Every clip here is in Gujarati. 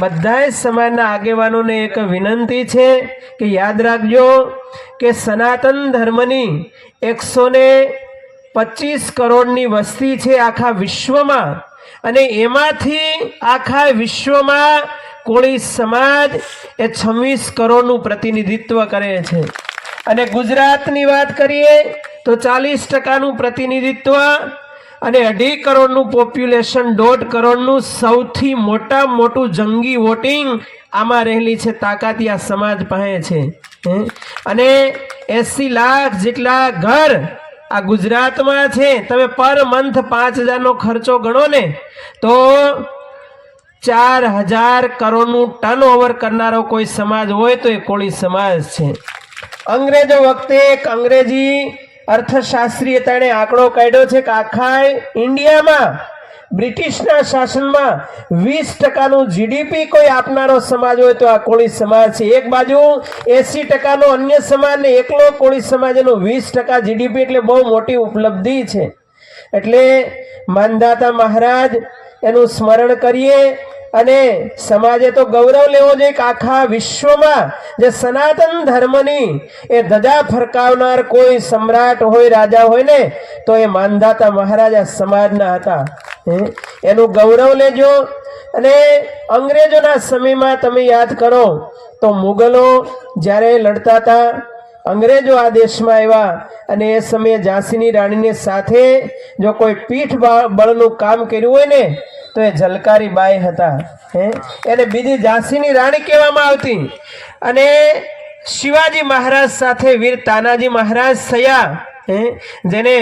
બધાય સમાજના આગેવાનોને એક વિનંતી છે કે યાદ રાખજો કે સનાતન ધર્મની એકસો ને પચીસ કરોડની વસ્તી છે આખા વિશ્વમાં અને એમાંથી આખા વિશ્વમાં કોળી સમાજ એ છવ્વીસ કરોડનું પ્રતિનિધિત્વ કરે છે. અને ગુજરાતની વાત કરીએ તો ચાલીસ ટકાનું પ્રતિનિધિત્વ અને અઢી કરોડનું પોપ્યુલેશન દોઢ કરોડનું સૌથી મોટા મોટું જંગી વોટિંગ આમાં રહેલી છે તાકાતિયા સમાજ પાસે છે? અને એસી લાખ જેટલા ઘર આ ગુજરાતમાં છે. તમે પર મંથ પાંચ હજારનો ખર્ચો ગણો ને, તો ચાર હજાર કરોડનું ટર્ન ઓવર કરનારો કોઈ સમાજ હોય તો એ કોળી સમાજ છે. અંગ્રેજો વખતે એક અંગ્રેજી અર્થશાસ્ત્રીએ તેણે આંકડો કાઢ્યો છે કે આખા ઇન્ડિયામાં, બ્રિટિશના શાસનમાં વીસ ટકાનું જીડીપી કોઈ આપનારો સમાજ હોય તો આ કોળી સમાજ છે. એક બાજુ એસી ટકાનો અન્ય સમાજ ને એકલો કોળી સમાજ એનું વીસ ટકા જીડીપી એટલે બહુ મોટી ઉપલબ્ધિ છે. એટલે માનદાતા મહારાજ એનું સ્મરણ કરીએ. અને સમાજે તો ગૌરવ લેવો જોઈએ કે આખા વિશ્વમાં જે સનાતન ધર્મની એ ધજા ફરકાવનાર કોઈ સમ્રાટ હોય, રાજા હોય ને, તો એ માંધાતા મહારાજા સમાજના હતા? એનું ગૌરવ લેજો અને અંગ્રેજોના સમયમાં તમે યાદ કરો તો મુગલો જ્યારે લડતા હતા, અંગ્રેજો આ દેશમાં આવ્યા અને એ સમયે ઝાંસીની રાણીને સાથે જો કોઈ પીઠ બળનું કામ કર્યું હોય ને તો એ જલકારી બાઈ હતા, હે? એને બીજી ઝાંસીની રાણી કહેવામાં આવતી. અને શિવાજી મહારાજ સાથે વીર તાનાજી મહારાજ થયા, હે? જેને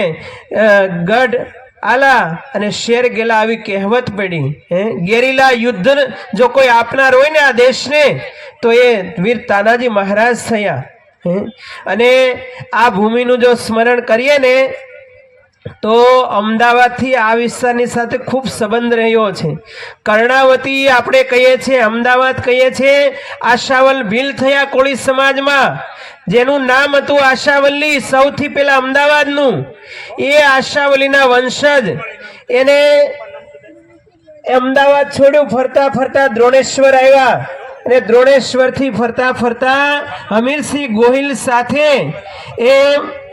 ગઢ, આલા અને શેર ગેલા આવી કહેવત પડી, હે? ગેરીલા યુદ્ધ જો કોઈ આપનાર હોય ને આ દેશને, તો એ વીર તાનાજી મહારાજ થયા અને આ ભૂમિનું જો સ્મરણ કરીએ ને તો અમદાવાદથી આ વિસ્તારની સાથે ખૂબ સંબંધ રહ્યો છે. કર્ણાવતી આપણે કહીએ છીએ, અમદાવાદ કહીએ છીએ, આશાવલ ભીલ થયા કોળી સમાજમાં, જેનું નામ હતું આશાવલ્લી, સૌથી પહેલા અમદાવાદનું. એ આશાવલીના વંશજ, એને અમદાવાદ છોડ્યું, ફરતા ફરતા દ્રોણેશ્વર આવ્યા અને દ્રોણેશ્વરથી ફરતા ફરતા હમીરસિંહ ગોહિલ સાથે એ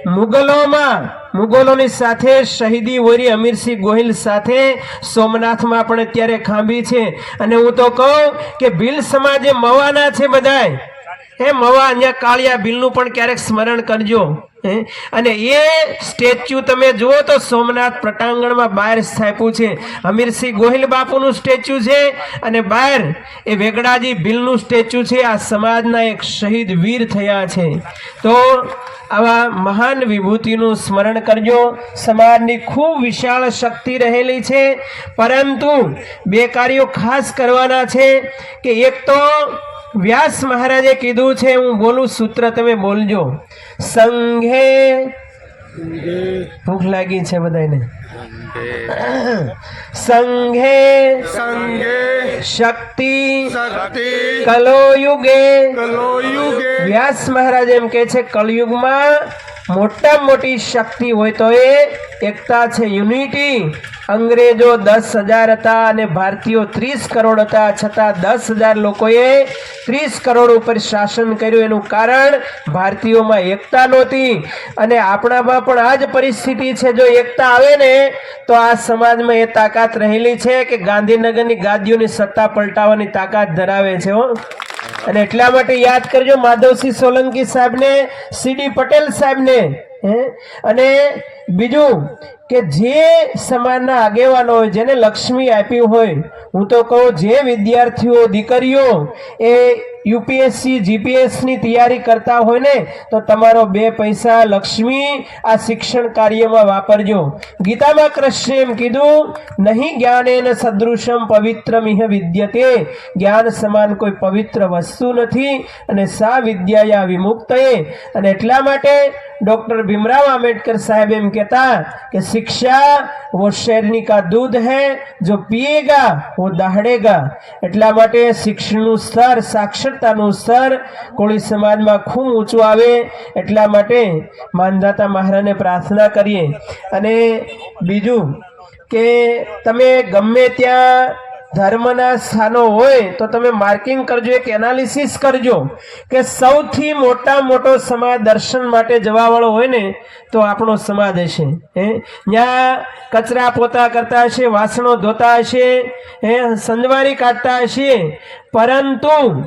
મુગલોમાં, મુગલોની સાથે શહીદી વરી અમીરસિંહ ગોહિલ સાથે સોમનાથમાં પણ અત્યારે ખાંભી છે. અને હું તો કહું કે ભીલ સમાજે મવાના છે બધાય. હે મવા, અહીંયા કાળિયા ભીલનું પણ ક્યારેક સ્મરણ કરજો અને એ સ્ટેચ્યુ તમે જુઓ તો સોમનાથ પ્રટાંગણમાં બહાર સ્થાપ્યું છે. અમીરસિંહ ગોહિલ બાપુનું સ્ટેચ્યુ છે અને બહાર એ વેગડાજી ભીલનું સ્ટેચ્યુ છે. આ સમાજના એક શહીદ વીર થયા છે. તો આવા મહાન વિભૂતિનું સ્મરણ કરજો. સમાજની ખૂબ વિશાળ શક્તિ રહેલી છે. પરંતુ બે કાર્યો ખાસ કરવાના છે કે એક તો વ્યાસ મહારાજે કીધું છે હું બોલું સૂત્ર તમે બોલજો. સંઘે ભૂખ લાગી છે બધાને સંઘે સંઘે શક્તિ શક્તિ કલો યુગે કલો યુગે વ્યાસ મહારાજ એમ કે છે કલયુગમાં મોટા મોટી શક્તિ હોય તો એ એકતા છે, યુનિટી. અંગ્રેજો દસ હજાર હતા અને ભારતીયો ત્રીસ કરોડ હતા, છતાં દસ હજાર લોકોએ ત્રીસ કરોડ ઉપર શાસન કર્યું. એનું કારણ ભારતીયોમાં એકતા નહોતી. અને આપણામાં પણ આ જ પરિસ્થિતિ છે, જો એકતા આવે ને, તો આ સમાજમાં એ તાકાત રહેલી છે કે ગાંધીનગરની ગાદીઓની સત્તા પલટાવવાની તાકાત ધરાવે છે, હો. અને એટલા માટે યાદ કરજો માધવસિંહ સોલંકી સાહેબને સીડી પટેલ સાહેબને. અને બીજું કે જે સમાજના આગેવાનો હોય, જેને લક્ષ્મી આપી હોય, હું તો કહું જે વિદ્યાર્થીઓ, દીકરીઓ એ યુપીએસસી, જીપીએસની તૈયારી કરતા હોય ને, તો તમારો બે પૈસા લક્ષ્મી આ શિક્ષણ કાર્યમાં વાપરજો. ગીતામાં કૃષ્ણે એમ કીધું, નહીં જ્ઞાનેન સદૃશમ પવિત્રમિહ વિદ્યતે. જ્ઞાન સમાન કોઈ પવિત્ર વસ્તુ નથી, અને સા વિદ્યાયા વિમુક્તએ અને એટલા માટે ડોક્ટર ભીમરાવ આંબેડકર સાહેબ એમ કહેતા કે શિક્ષા वो શેરની કા દૂધ है જો पिएगा वो દહાડેગા એટલા માટે શિક્ષણનું સ્તર સાક્ષરતાનું સ્તર કોળી સમાજમાં ખૂબ ઊંચું આવે એટલા માટે માનદાતા મહારાજને પ્રાર્થના કરીએ અને બીજું કે તમે ગમે ત્યાં ધર્મના સ્થાનો હોય તો તમે માર્કિંગ કરજો, એક એનાલિસિસ કરજો કે સૌથી મોટા મોટો સમાજ દર્શન માટે જવાવાળો હોય ને, તો આપણો સમાજ હશે. હે? ત્યાં કચરા પોતા કરતા હશે, વાસણો ધોતા હશે, હે? સંજવારી કાઢતા હશે. પરંતુ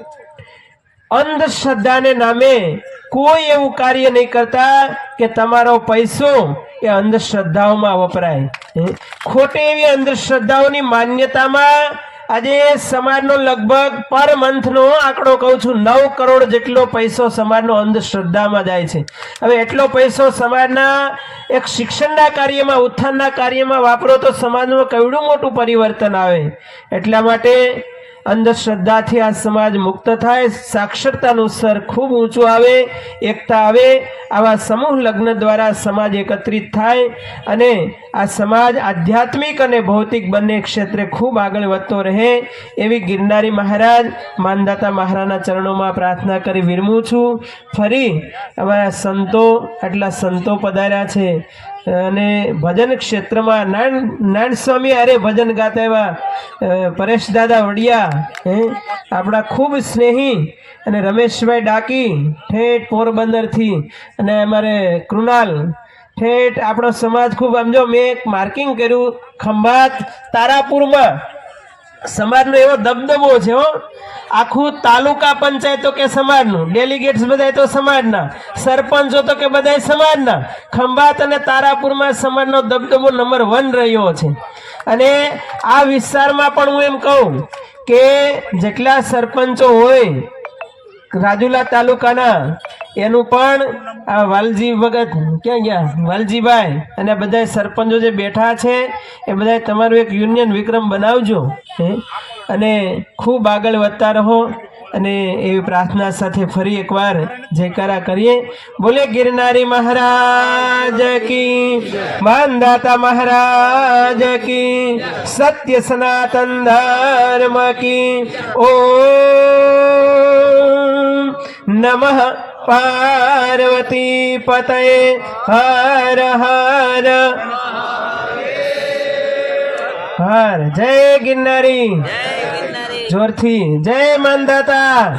અંધશ્રદ્ધાને નામે કોઈ એવું કાર્ય નહીં કરતા કે તમારો પૈસો એ અંધશ્રદ્ધાઓમાં વપરાય? ખોટી એવી અંધશ્રદ્ધાઓની માન્યતામાં આજે સમાજનો લગભગ પર મંથનો આંકડો કહું છું, નવ કરોડ જેટલો પૈસો સમાજનો અંધશ્રદ્ધામાં જાય છે. હવે એટલો પૈસો સમાજના એક શિક્ષણના કાર્યમાં, ઉત્થાનના કાર્યમાં વાપરો તો સમાજમાં કેવડું મોટું પરિવર્તન આવે? એટલા માટે અંધશ્રદ્ધાથી આ સમાજ મુક્ત થાય, સાક્ષરતાનું સ્તર ખૂબ ઊંચું આવે, એકતા આવે, આવા સમૂહ લગ્ન દ્વારા સમાજ એકત્રિત થાય અને આ સમાજ આધ્યાત્મિક અને ભૌતિક બંને ક્ષેત્રે ખૂબ આગળ વધતો રહે એવી ગિરનારી મહારાજ માનદાતા મહારાજના ચરણોમાં પ્રાર્થના કરી વિરમું છું. ફરી અમારા સંતો આટલા સંતો પધાર્યા છે. અને ભજન ક્ષેત્રમાં નારાયણ નારાયણ સ્વામી અરે ભજન ગાતા એવા પરેશ દાદા વડિયા, હે, આપણા ખૂબ સ્નેહી અને રમેશભાઈ ડાકી, ઠેઠ પોરબંદરથી અને અમારે કૃણાલ, ઠેઠ આપણો સમાજ ખૂબ સમજો મેં એક માર્કિંગ કર્યું, ખંભાત તારાપુરમાં. સમાજનો એવો દબદબો છે, હો. આખું તાલુકા પંચાયતો કે સમાજનું, ડેલિગેટ્સ બધાય તો સમાજના, સરપંચો તો કે બધાય સમાજના. ખંભાત અને તારાપુરમાં સમાજનો દબદબો નંબર વન રહ્યો છે. અને આ વિસ્તારમાં પણ હું એમ કહું કે જેટલા સરપંચો હોય, રાજુલા તાલુકાના એનું પણ આ વાલજી ભગત ક્યાં ગયા? વાલજીભાઈ અને બધા સરપંચો જે બેઠા છે, એ બધા તમારું એક યુનિયન વિક્રમ બનાવજો અને ખૂબ આગળ વધતા રહો અને એવી પ્રાર્થના સાથે ફરી એકવાર જયકારા કરીએ. બોલે ગિરનારી મહારાજ કી, માનદાતા મહારાજ કી, સત્ય સનાતન ધર્મ કી ઓ નમઃ. પાર્વતી પતય હર હર. હર. જય ગિરનારી. જોરથી. જય માનદાતા